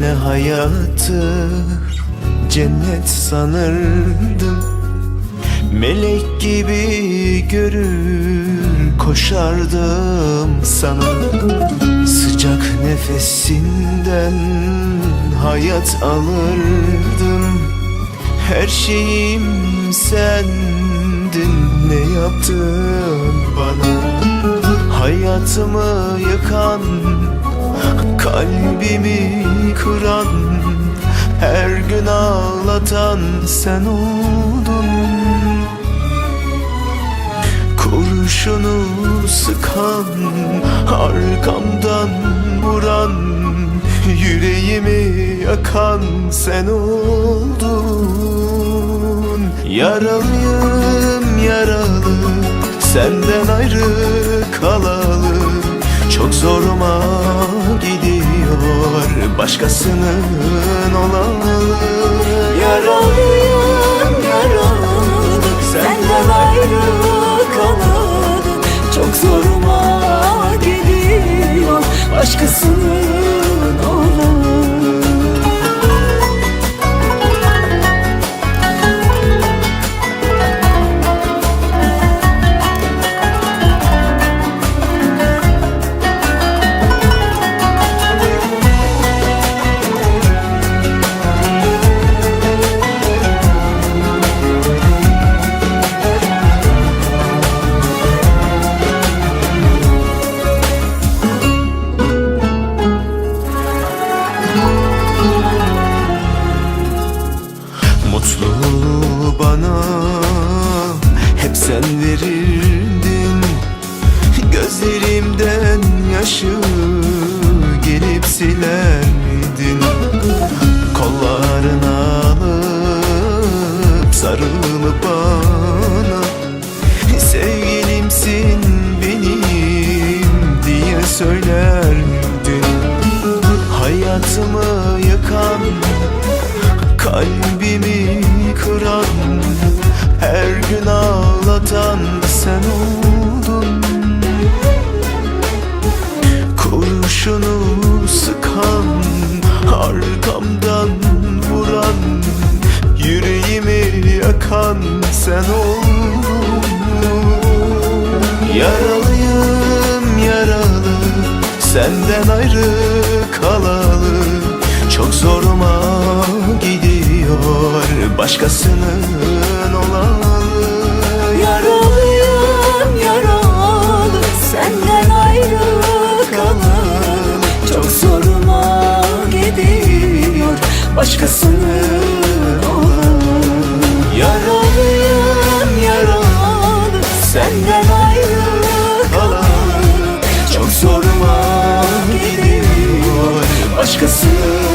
Seninle hayatı cennet sanırdım. Melek gibi görür koşardım sana. Sıcak nefesinden hayat alırdım. Her şeyim sendin ne yaptın bana Hayatımı yıkan Kalbimi kıran Her gün ağlatan sen oldun. Kurşunu sıkan Arkamdan vuran Yüreğimi yakan sen oldun. Yaralıyım yaralı Senden ayrı kalalı Çok zoruma gidiyor. Başkasının olalı Yaralıyım yaralı Senden ayrı kalalı Çok zoruma gidiyor. Başkasının bana. Hep sen verirdin Gözlerimden yaşı gelip silerdin Kollarına alıp sarılıp bana Sevgilimsin benim diye söylerdin Hayatımı yıkan Kalbimi ağlatan sen oldun. Kurşunu sıkan Arkamdan vuran Yüreğimi yakan sen oldun. Yaralıyım yaralı Senden ayrı kalalı. Çok zoruma gidiyor Başkasının olanı Yaralıyım yaralı Senden ayrı kalalı Çok zoruma gidiyor Başkasının